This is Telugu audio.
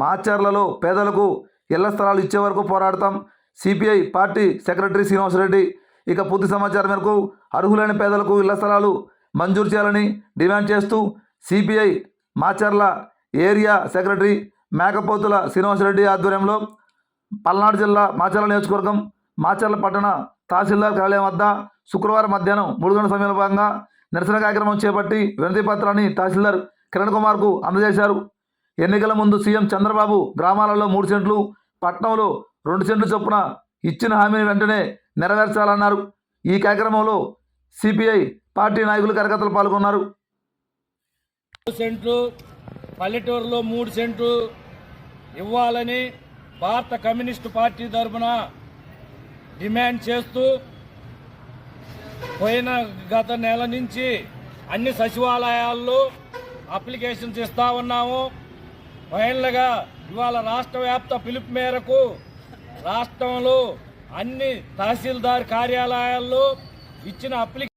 మాచర్లలో పేదలకు ఇళ్ళ స్థలాలు ఇచ్చే వరకు పోరాడతాం. సిపిఐ పార్టీ సెక్రటరీ శ్రీనివాసరెడ్డి ఇక పూర్తి సమాచారం మేరకు అర్హులైన పేదలకు ఇళ్ళ స్థలాలు మంజూరు చేయాలని డిమాండ్ చేస్తూ CPI Macherla area secretary Mekapothula Srinivasareddy ఆధ్వర్యంలో పల్నాడు జిల్లా మాచర్ల నియోజకవర్గం మాచర్ల పట్టణ తహసీల్దార్ కార్యాలయం వద్ద శుక్రవారం మధ్యాహ్నం మూడు గంటల సమయంలో భాగంగా నిరసన కార్యక్రమం చేపట్టి వినతి పత్రాన్ని తహసీల్దార్ కిరణ్ కుమార్కు అందజేశారు. ఎన్నికల ముందు సీఎం చంద్రబాబు గ్రామాలలో మూడు సెంట్లు పట్టణంలో రెండు సెంట్లు చొప్పున ఇచ్చిన హామీని వెంటనే నెరవేర్చాలన్నారు. ఈ కార్యక్రమంలో సిపిఐ పార్టీ నాయకులు కార్యకర్తలు పాల్గొన్నారు. మూడు సెంట్లు పల్లెటూరులో మూడు సెంట్లు ఇవ్వాలని భారత కమ్యూనిస్టు పార్టీ తరఫున డిమాండ్ చేస్తూ పోయిన గత నెల నుంచి అన్ని సచివాలయాల్లో అప్లికేషన్స్ ఇస్తా ఉన్నాము. ఫైనల్గా ఇవాళ రాష్ట్ర వ్యాప్త పిలుపు మేరకు రాష్ట్రంలో అన్ని తహసీల్దార్ కార్యాలయాల్లో ఇచ్చిన అప్లికేషన్